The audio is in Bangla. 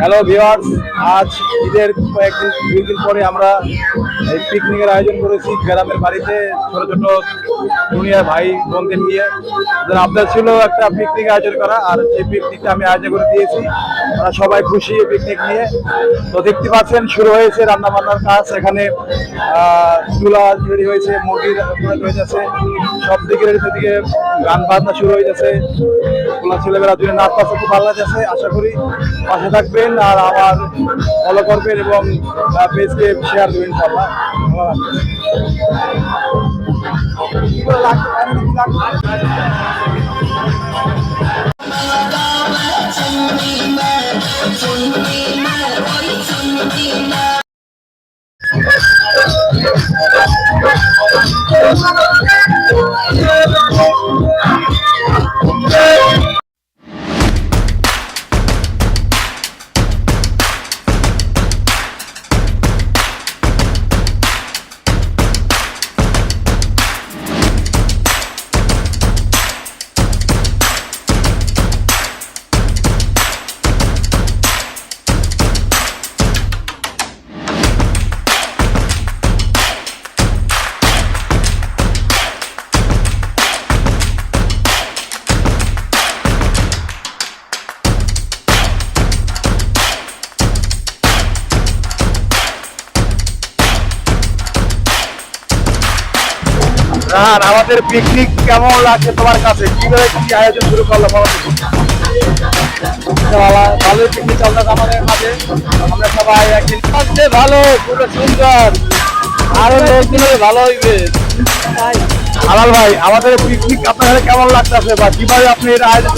হ্যালো ভিওয়ার্স আজ ঈদের কয়েকদিন দুই দিন পরে আমরা এই পিকনিকের আয়োজন করেছি গ্রামের বাড়িতে ছোট ছোট দুনিয়ার ভাই বোনদের নিয়ে। আপনার ছিল একটা পিকনিক আয়োজন করা, আর সেই পিকনিকটা আমি আয়োজন করে দিয়েছি। ওরা সবাই খুশি পিকনিক নিয়ে। তো দেখতে পাচ্ছেন, শুরু হয়েছে রান্না বান্নার কাজ। এখানে চুলা তৈরি হয়েছে, মুরগির হয়ে যাচ্ছে সব দিকে দিকে গান বাজনা শুরু হয়ে যাচ্ছে ছেলেমেয়েরা দুটো নাচ পাচ্ছে খুব ভালো লাগছে, আশা করি পাশে থাকবেন আর আমার ফলো করবেন এবং পেজকে শেয়ার দেবেন ইনশাল্লাহ ভালো লাগবে। রান, আমাদের পিকনিক কেমন লাগছে তোমার কাছে? কীভাবে কি আয়োজন শুরু করল ভালো পিকনিক চলতেছে আমাদের মাঝে। আমরা সবাই একদিন ভালো, পুরো সুন্দর। আরও লোকজন ভালো হইবে। আলাল ভাই, আমাদের পিকনিক আপনার কেমন লাগতেছে বা কীভাবে আপনি এর আয়োজন?